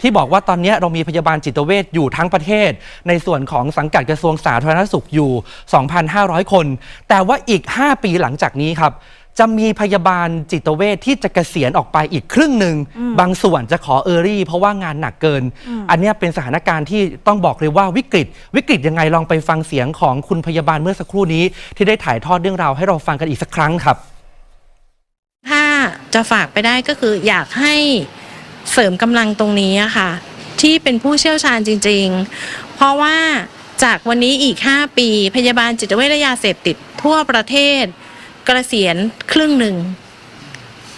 ที่บอกว่าตอนนี้เรามีพยาบาลจิตเวชอยู่ทั้งประเทศ ในส่วนของสังกัดกระทรวงสาธารณสุขอยู่ 2,500 คน แต่ว่าอีก 5 ปีหลังจากนี้ครับจะมีพยาบาลจิตเวชที่จะเกษียณออกไปอีกครึ่งหนึ่ง บางส่วนจะขอเออรี่ เพราะว่างานหนักเกิน อันเนี้ยเป็นสถานการณ์ที่ต้องบอกเลยว่าวิกฤต วิกฤตยังไงลองไปฟังเสียงของคุณพยาบาลเมื่อสักครู่นี้ ที่ได้ถ่ายทอดเรื่องราวให้เราฟังกันอีกสักครั้งครับ ถ้าจะฝากไปได้ก็คืออยากให้ เสริมกำลังตรงนี้ค่ะ ที่เป็นผู้เชี่ยวชาญจริง ๆ เพราะว่าจากวันนี้อีก 5 ปี พยาบาลจิตเวชและยาเสพติดทั่วประเทศกระเกษียณครึ่งหนึ่ง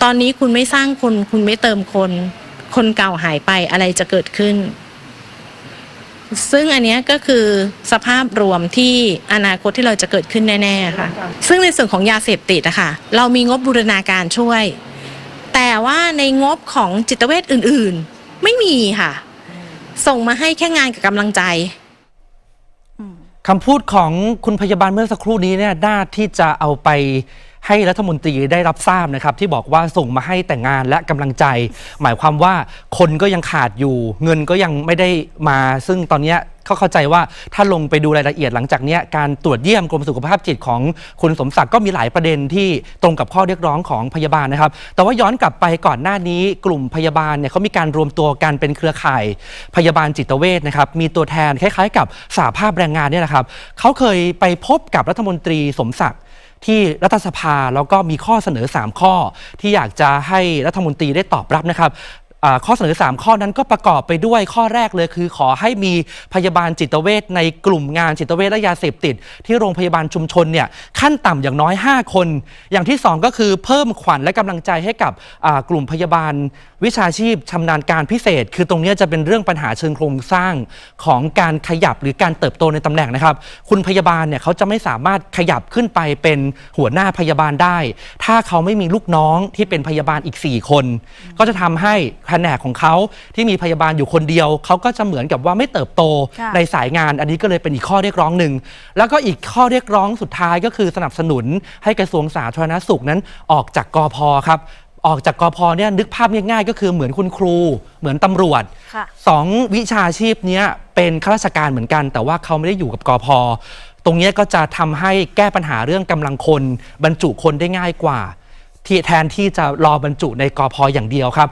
ตอนนี้คุณไม่สร้างคน คุณไม่เติมคน คนเก่าหายไปอะไรจะเกิดขึ้น ซึ่งอันนี้ก็คือสภาพรวมที่อนาคตที่เราจะเกิดขึ้นแน่ ๆ ค่ะ ซึ่งในส่วนของยาเสพติดอะค่ะ เรามีงบบูรณาการช่วย แต่ว่าในงบของจิตเวชอื่นๆ ไม่มีค่ะ ส่งมาให้แค่งานกับกำลังใจ คำพูดของคุณพยาบาลเมื่อสักครู่นี้เนี่ยน่าที่จะเอาไปให้รัฐมนตรีได้รับทราบนะครับ ที่บอกว่าส่งมาให้แต่งานและกำลังใจ หมายความว่าคนก็ยังขาดอยู่ เงินก็ยังไม่ได้มา ซึ่งตอนเนี้ย เขาเข้าใจว่าถ้าลงไปดูรายละเอียดหลังจากเนี้ยการตรวจเยี่ยมกรมสุขภาพจิตของคุณสมศักดิ์ก็มีหลายประเด็นที่ตรงกับข้อเรียกร้องของพยาบาลนะครับ แต่ว่าย้อนกลับไปก่อนหน้านี้กลุ่มพยาบาลเนี่ยเขามีการรวมตัวกันเป็นเครือข่าย พยาบาลจิตเวชนะครับมีตัวแทนคล้ายๆ กับสหภาพแรงงานเนี่ยนะครับเขาเคยไปพบกับรัฐมนตรีสมศักดิ์ที่รัฐสภาแล้วก็มีข้อเสนอ 3 ข้อ ที่อยากจะให้รัฐมนตรีได้ตอบรับนะครับ ข้อเสนอ 3 ข้อนั้นก็ประกอบไปด้วยข้อแรกเลยคือขอให้มีพยาบาลจิตเวชในกลุ่มงานจิตเวชและยาเสพติด ที่โรงพยาบาลชุมชนเนี่ยขั้นต่ำอย่างน้อย 5 คน อย่างที่ 2 ก็คือเพิ่มขวัญและกำลังใจให้กับกลุ่มพยาบาลวิชาชีพชำนาญการพิเศษ คือตรงนี้จะเป็นเรื่องปัญหาเชิงโครงสร้างของการขยับหรือการเติบโตในตำแหน่งนะครับ คุณพยาบาลเนี่ยเขาจะไม่สามารถขยับขึ้นไปเป็นหัวหน้าพยาบาลได้ ถ้าเขาไม่มีลูกน้องที่เป็นพยาบาลอีก 4 คน ก็จะทำให้นกของเขาที่มีพยาบาลอยู่คนเดียว เขาก็จะเหมือนกับว่าไม่เติบโตค่ะในสายงาน อันนี้ก็เลยเป็นอีกข้อเรียกร้องหนึ่ง แล้วก็อีกข้อเรียกร้องสุดท้ายก็คือสนับสนุนให้กระทรวงสาธารณสุขนั้นออกจากกอพครับ ออกจากกอพเนี่ยนึกภาพง่ายๆ ก็คือเหมือนคุณครู เหมือนตำรวจ ค่ะ สองวิชาชีพเนี้ยเป็นข้าราชการเหมือนกัน แต่ว่าเขาไม่ได้อยู่กับกอพตรงเนี้ยก็จะทำให้แก้ปัญหาเรื่องกำลังคน บรรจุคนได้ง่ายกว่า ที่แทนที่จะรอบรรจุในกอพอย่างเดียวครับ